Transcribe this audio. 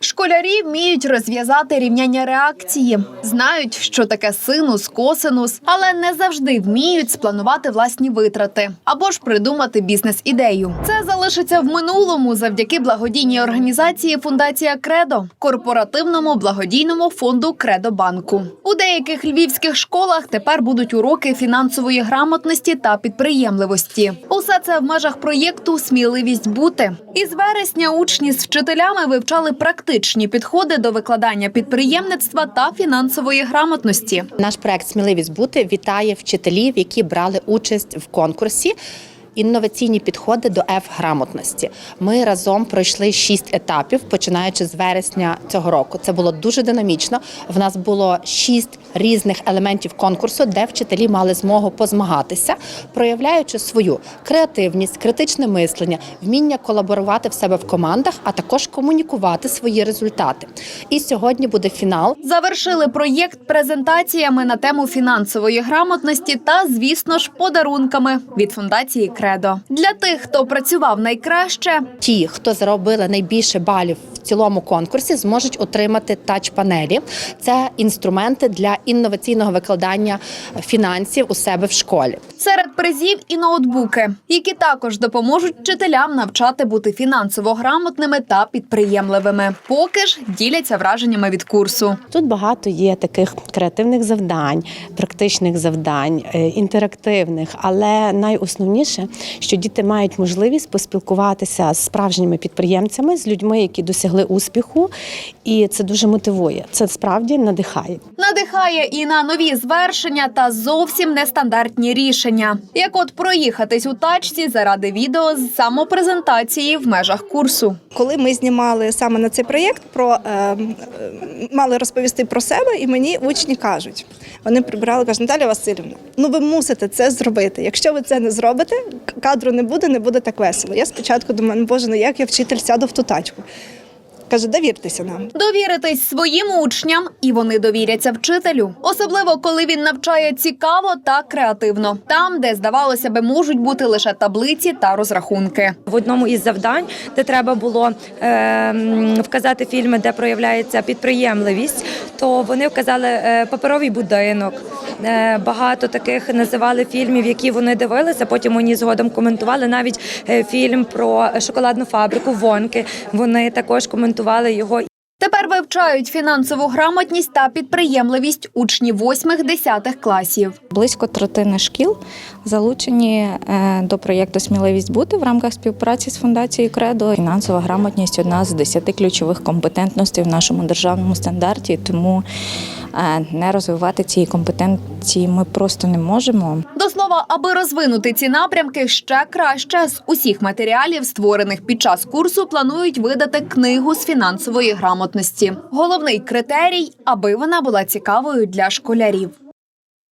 Школярі вміють розв'язати рівняння реакції, знають, що таке синус, косинус, але не завжди вміють спланувати власні витрати або ж придумати бізнес-ідею. Це залишиться в минулому завдяки благодійній організації Фундація Кредо, корпоративному благодійному фонду Кредо Банку. У деяких львівських школах тепер будуть уроки фінансової грамотності та підприємливості. Усе це в межах проєкту Сміливість бути. Із вересня учні з вчителями вивчали практичні підходи до викладання підприємництва та фінансової грамотності. Наш проект Сміливість бути вітає вчителів, які брали участь в конкурсі. Інноваційні підходи до F-грамотності. Ми разом пройшли шість етапів, починаючи з вересня цього року. Це було дуже динамічно. В нас було шість різних елементів конкурсу, де вчителі мали змогу позмагатися, проявляючи свою креативність, критичне мислення, вміння колаборувати в себе в командах, а також комунікувати свої результати. І сьогодні буде фінал. Завершили проєкт презентаціями на тему фінансової грамотності та, звісно ж, подарунками від фундації Кредо. Для тих, хто працював найкраще, Ті, хто заробили найбільше балів цілому конкурсі, зможуть отримати тач-панелі. Це інструменти для інноваційного викладання фінансів у себе в школі. серед призів і ноутбуки, які також допоможуть вчителям навчати бути фінансово грамотними та підприємливими. Поки ж діляться враженнями від курсу. Тут багато є таких креативних завдань, практичних завдань, е, інтерактивних, але найосновніше, що діти мають можливість поспілкуватися з справжніми підприємцями, з людьми, які досягли успіху, і це дуже мотивує. Це справді надихає. Надихає і на нові звершення та зовсім нестандартні рішення, як от проїхатись у тачці заради відео з самопрезентації в межах курсу. Коли ми знімали саме на цей проєкт, про е, е, мали розповісти про себе, і мені учні кажуть, вони прибирали, кажуть, Наталя Васильівна, ну ви мусите це зробити. Якщо ви це не зробите, кадру не буде, не буде так весело. Я спочатку думаю, ну боже, ну як я вчитель сяду в ту тачку. Каже, довіртеся нам. Довіритись своїм учням, і вони довіряться вчителю, особливо коли він навчає цікаво та креативно, там, де здавалося би, можуть бути лише таблиці та розрахунки. в одному із завдань, де треба було е, вказати фільми, де проявляється підприємливість, то вони вказали е, паперовий будинок. Е, багато таких називали фільмів, які вони дивилися. Потім вони згодом коментували навіть е, фільм про шоколадну фабрику Вонки. Вони також коментували його Тепер вивчають фінансову грамотність та підприємливість учні 8-10 класів. Близько третини шкіл залучені е, до проєкту Сміливість бути в рамках співпраці з фундацією Кредо. Фінансова грамотність одна з десяти ключових компетентностей в нашому державному стандарті. Тому не розвивати ці компетенції ми просто не можемо. До слова, аби розвинути ці напрямки ще краще з усіх матеріалів, створених під час курсу, планують видати книгу з фінансової грамотності. Головний критерій, аби вона була цікавою для школярів.